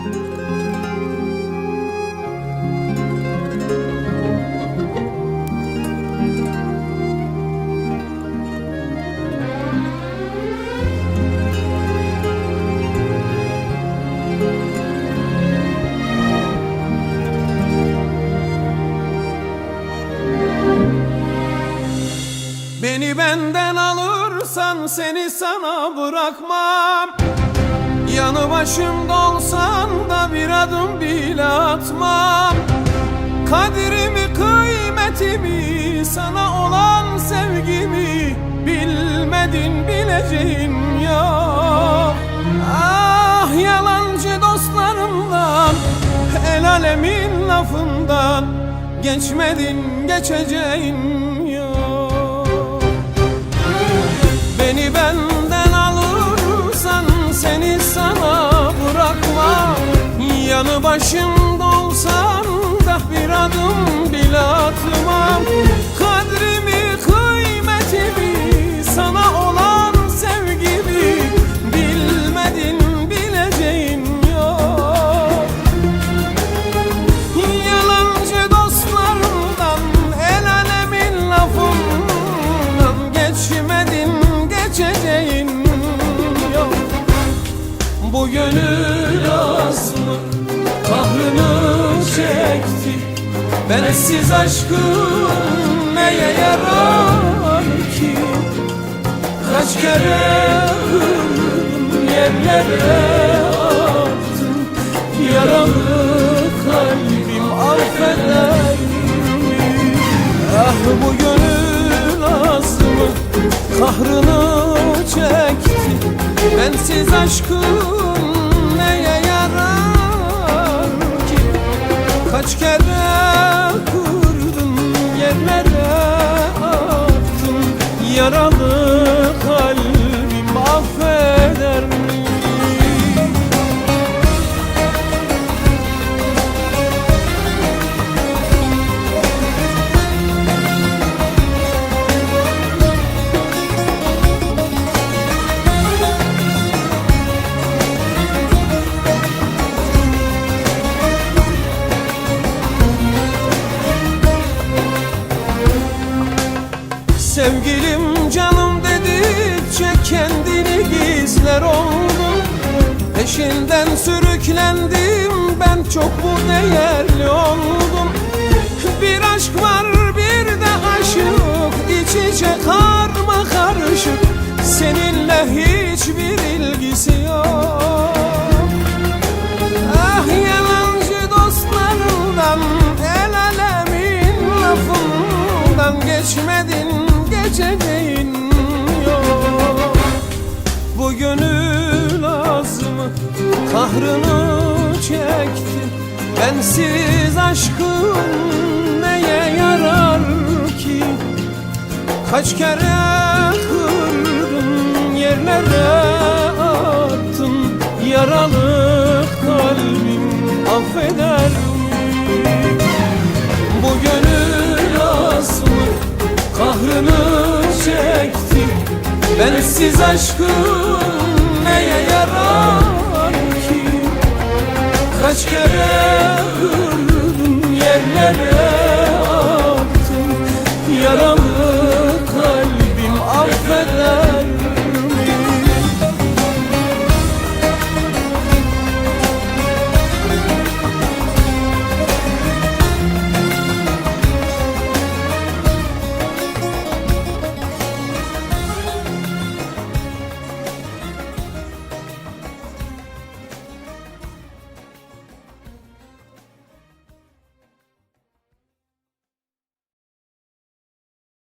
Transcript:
Beni benden alırsan seni sana bırakmam Yanı başımda olsan da bir adım bile atmam. Kadirimi kıymetimi sana olan sevgimi Bilmedin bileceğin yok. Ah yalancı dostlarımdan El alemin lafından Geçmedin geçeceğin başımda olsan da bir adım bile atmam. Kadrimi kıymetimi sana olan sevgimi Bilmedin bileceğin yok. Yalancı dostlarından El alemin lafından Geçmedin geçeceğin yok. Bu gönül aslı Kahrını çekti. Bensiz aşkım neye yarar ki? Kaç kere kırdım yerlere attım. Yaralı kalbim affeder mi? Ah bu gönül azmı kahrını çekti. Bensiz aşkım Kaç kere kırdım yerlere attım Yaralı Sevgilim canım dedikçe kendini gizler oldum. Peşinden sürüklendim ben çok mu değerli oldum? Bir aşk var Bensiz aşkın neye yarar ki? Kaç kere kırdım yerlere attım Yaralı kalbim affeder mi? Bu gönül asmı kahrını çekti. Bensiz aşkın neye yarar